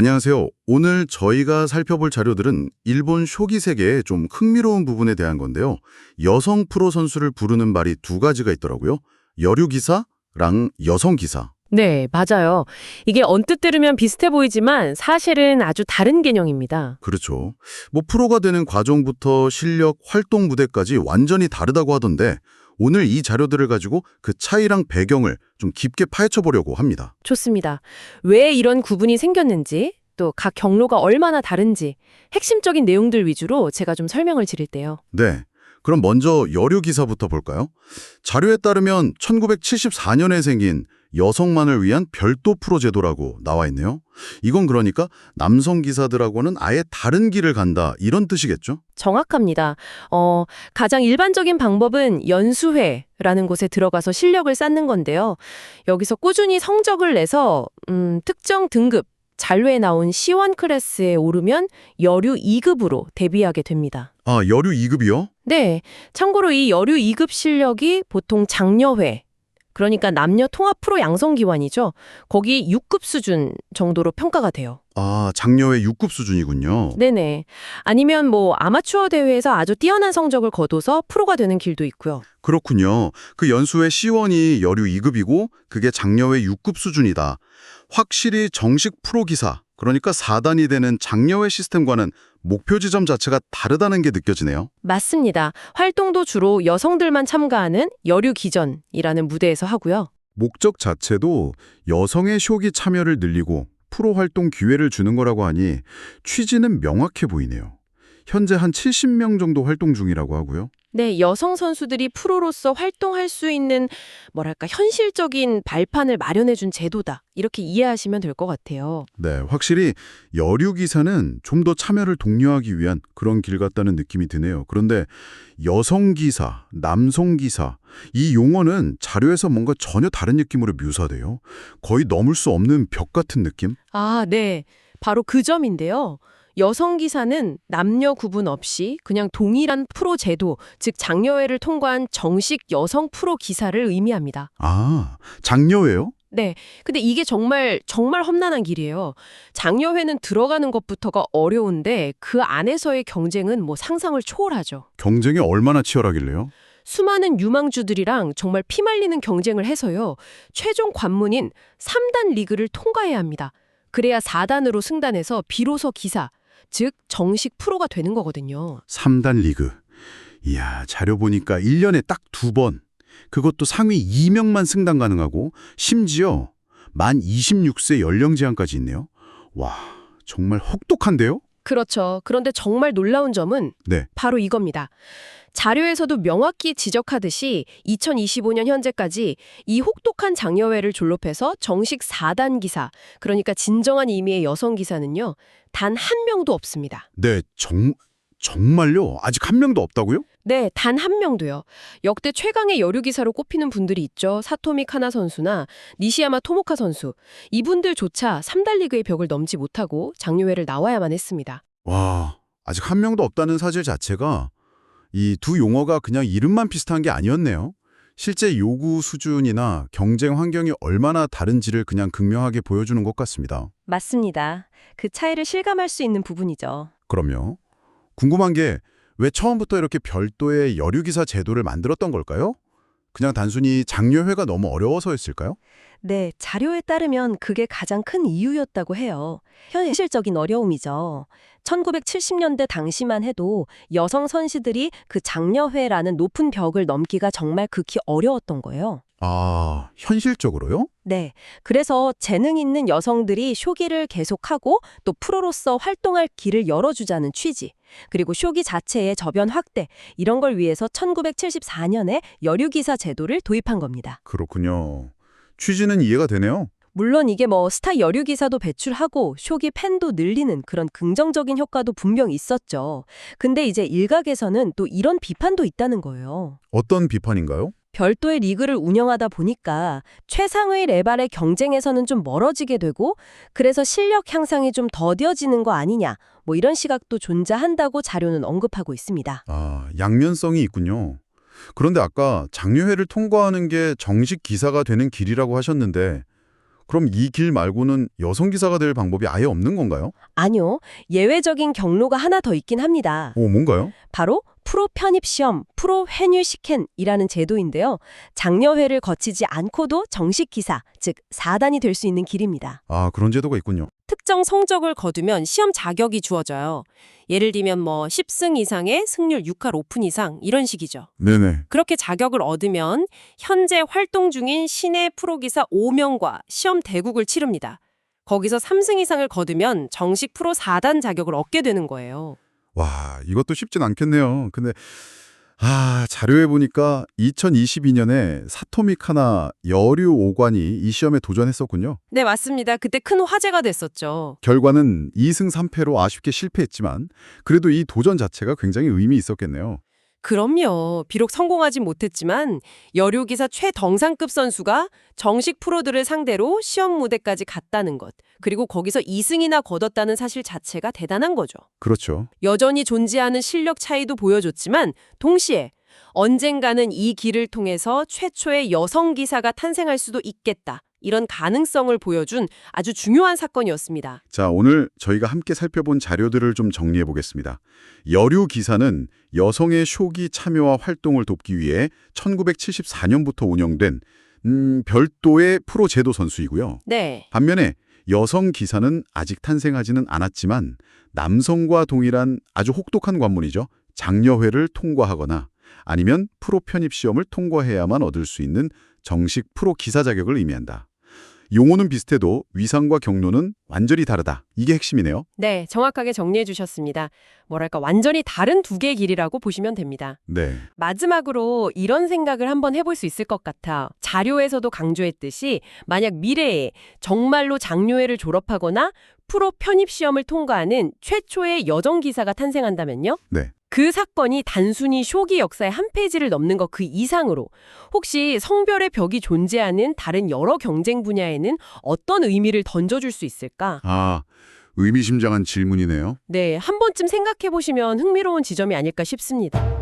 안녕하세요. 오늘 저희가 살펴볼 자료들은 일본 쇼기 세계의 좀 흥미로운 부분에 대한 건데요. 여성 프로 선수를 부르는 말이 두 가지가 있더라고요. 여류 기사랑 여성 기사. 네, 맞아요. 이게 언뜻 들으면 비슷해 보이지만 사실은 아주 다른 개념입니다. 그렇죠. 뭐 프로가 되는 과정부터 실력, 활동 무대까지 완전히 다르다고 하던데 오늘 이 자료들을 가지고 그 차이랑 배경을 좀 깊게 파헤쳐 보려고 합니다. 좋습니다. 왜 이런 구분이 생겼는지, 또 각 경로가 얼마나 다른지 핵심적인 내용들 위주로 제가 좀 설명을 드릴게요. 네. 그럼 먼저 여류 기사부터 볼까요? 자료에 따르면 1974년에 생긴 여성만을 위한 별도 프로 제도라고 나와 있네요. 이건 그러니까 남성 기사들하고는 아예 다른 길을 간다 이런 뜻이겠죠? 정확합니다. 어, 가장 일반적인 방법은 연수회라는 곳에 들어가서 실력을 쌓는 건데요. 여기서 꾸준히 성적을 내서 음, 특정 등급, 잔류에 나온 C1 클래스에 오르면 여류 2급으로 데뷔하게 됩니다. 아, 여류 2급이요? 네, 참고로 이 여류 2급 실력이 보통 장려회, 그러니까 남녀 통합 프로 양성 기관이죠. 거기 6급 수준 정도로 평가가 돼요. 아, 장려회 6급 수준이군요. 네네. 아니면 뭐 아마추어 대회에서 아주 뛰어난 성적을 거둬서 프로가 되는 길도 있고요. 그렇군요. 그 연수회 C1이 여류 2급이고 그게 장려회 6급 수준이다. 확실히 정식 프로 기사, 그러니까 4단이 되는 장려회 시스템과는 목표 지점 자체가 다르다는 게 느껴지네요. 맞습니다. 활동도 주로 여성들만 참가하는 여류 기전이라는 무대에서 하고요. 목적 자체도 여성의 쇼기 참여를 늘리고 프로 활동 기회를 주는 거라고 하니 취지는 명확해 보이네요. 현재 한 70명 정도 활동 중이라고 하고요. 네, 여성 선수들이 프로로서 활동할 수 있는 뭐랄까 현실적인 발판을 마련해 준 제도다. 이렇게 이해하시면 될 것 같아요. 네, 확실히 여류 기사는 좀 더 참여를 독려하기 위한 그런 길 같다는 느낌이 드네요. 그런데 여성 기사, 남성 기사 이 용어는 자료에서 뭔가 전혀 다른 느낌으로 묘사돼요. 거의 넘을 수 없는 벽 같은 느낌? 아, 네. 바로 그 점인데요. 여성 기사는 남녀 구분 없이 그냥 동일한 프로 제도, 즉 장려회를 통과한 정식 여성 프로 기사를 의미합니다. 아, 장려회요? 네. 근데 이게 정말 정말 험난한 길이에요. 장려회는 들어가는 것부터가 어려운데 그 안에서의 경쟁은 뭐 상상을 초월하죠. 경쟁이 얼마나 치열하길래요? 수많은 유망주들이랑 정말 피말리는 경쟁을 해서요. 최종 관문인 3단 리그를 통과해야 합니다. 그래야 4단으로 승단해서 비로소 기사, 즉 정식 프로가 되는 거거든요. 3단 리그. 이야, 자료 보니까 1년에 딱 두 번. 그것도 상위 2명만 승단 가능하고 심지어 만 26세 연령 제한까지 있네요. 와, 정말 혹독한데요? 그렇죠. 그런데 정말 놀라운 점은 네. 바로 이겁니다. 자료에서도 명확히 지적하듯이 2025년 현재까지 이 혹독한 장려회를 졸업해서 정식 4단 기사, 그러니까 진정한 의미의 여성 기사는요. 단 한 명도 없습니다. 네, 정 정말요? 아직 한 명도 없다고요? 네, 단 한 명도요. 역대 최강의 여류 기사로 꼽히는 분들이 있죠. 사토미 카나 선수나 니시야마 토모카 선수. 이분들조차 3단 리그의 벽을 넘지 못하고 장려회를 나와야만 했습니다. 와, 아직 한 명도 없다는 사실 자체가 이 두 용어가 그냥 이름만 비슷한 게 아니었네요. 실제 요구 수준이나 경쟁 환경이 얼마나 다른지를 그냥 극명하게 보여주는 것 같습니다. 맞습니다. 그 차이를 실감할 수 있는 부분이죠. 그럼요. 궁금한 게 왜 처음부터 이렇게 별도의 여류기사 제도를 만들었던 걸까요? 그냥 단순히 장려회가 너무 어려워서였을까요? 네, 자료에 따르면 그게 가장 큰 이유였다고 해요. 현실적인 어려움이죠. 1970년대 당시만 해도 여성 선수들이 그 장려회라는 높은 벽을 넘기가 정말 극히 어려웠던 거예요. 아, 현실적으로요? 네, 그래서 재능 있는 여성들이 쇼기를 계속하고 또 프로로서 활동할 길을 열어주자는 취지, 그리고 쇼기 자체의 저변 확대, 이런 걸 위해서 1974년에 여류기사 제도를 도입한 겁니다. 그렇군요. 취지는 이해가 되네요. 물론 이게 뭐 스타 여류 기사도 배출하고 쇼기 팬도 늘리는 그런 긍정적인 효과도 분명 있었죠. 근데 이제 일각에서는 또 이런 비판도 있다는 거예요. 어떤 비판인가요? 별도의 리그를 운영하다 보니까 최상의 레벨의 경쟁에서는 좀 멀어지게 되고 그래서 실력 향상이 좀 더뎌지는 거 아니냐 뭐 이런 시각도 존재한다고 자료는 언급하고 있습니다. 아, 양면성이 있군요. 그런데 아까 장려회를 통과하는 게 정식 기사가 되는 길이라고 하셨는데 그럼 이 길 말고는 여성 기사가 될 방법이 아예 없는 건가요? 아니요. 예외적인 경로가 하나 더 있긴 합니다. 오, 뭔가요? 바로 프로 편입 시험, 프로 회유 시켄이라는 제도인데요. 장려회를 거치지 않고도 정식 기사, 즉 4단이 될 수 있는 길입니다. 아, 그런 제도가 있군요. 특정 성적을 거두면 시험 자격이 주어져요. 예를 들면 뭐 10승 이상의 승률 6할 오픈 이상 이런 식이죠. 네네. 그렇게 자격을 얻으면 현재 활동 중인 시내 프로기사 5명과 시험 대국을 치릅니다. 거기서 3승 이상을 거두면 정식 프로 4단 자격을 얻게 되는 거예요. 와, 이것도 쉽진 않겠네요. 근데 아, 자료에 보니까 2022년에 사토믹 하나 여류 5관이 이 시험에 도전했었군요. 네, 맞습니다. 그때 큰 화제가 됐었죠. 결과는 2승 3패로 아쉽게 실패했지만 그래도 이 도전 자체가 굉장히 의미 있었겠네요. 그럼요. 비록 성공하진 못했지만 여류기사 최정상급 선수가 정식 프로들을 상대로 시험 무대까지 갔다는 것, 그리고 거기서 2승이나 거뒀다는 사실 자체가 대단한 거죠. 그렇죠. 여전히 존재하는 실력 차이도 보여줬지만 동시에 언젠가는 이 길을 통해서 최초의 여성 기사가 탄생할 수도 있겠다. 이런 가능성을 보여준 아주 중요한 사건이었습니다. 자, 오늘 저희가 함께 살펴본 자료들을 좀 정리해 보겠습니다. 여류 기사는 여성의 쇼기 참여와 활동을 돕기 위해 1974년부터 운영된 음, 별도의 프로 제도 선수이고요. 네. 반면에 여성 기사는 아직 탄생하지는 않았지만 남성과 동일한 아주 혹독한 관문이죠. 장려회를 통과하거나 아니면 프로 편입 시험을 통과해야만 얻을 수 있는 정식 프로 기사 자격을 의미한다. 용어는 비슷해도 위상과 경로는 완전히 다르다. 이게 핵심이네요. 네, 정확하게 정리해 주셨습니다. 뭐랄까 완전히 다른 두 개의 길이라고 보시면 됩니다. 네. 마지막으로 이런 생각을 한번 해볼 수 있을 것 같아. 자료에서도 강조했듯이 만약 미래에 정말로 장료회를 졸업하거나 프로 편입 시험을 통과하는 최초의 여정 기사가 탄생한다면요? 네. 그 사건이 단순히 쇼기 역사의 한 페이지를 넘는 것 그 이상으로 혹시 성별의 벽이 존재하는 다른 여러 경쟁 분야에는 어떤 의미를 던져줄 수 있을까? 아, 의미심장한 질문이네요. 네, 한 번쯤 생각해 보시면 흥미로운 지점이 아닐까 싶습니다.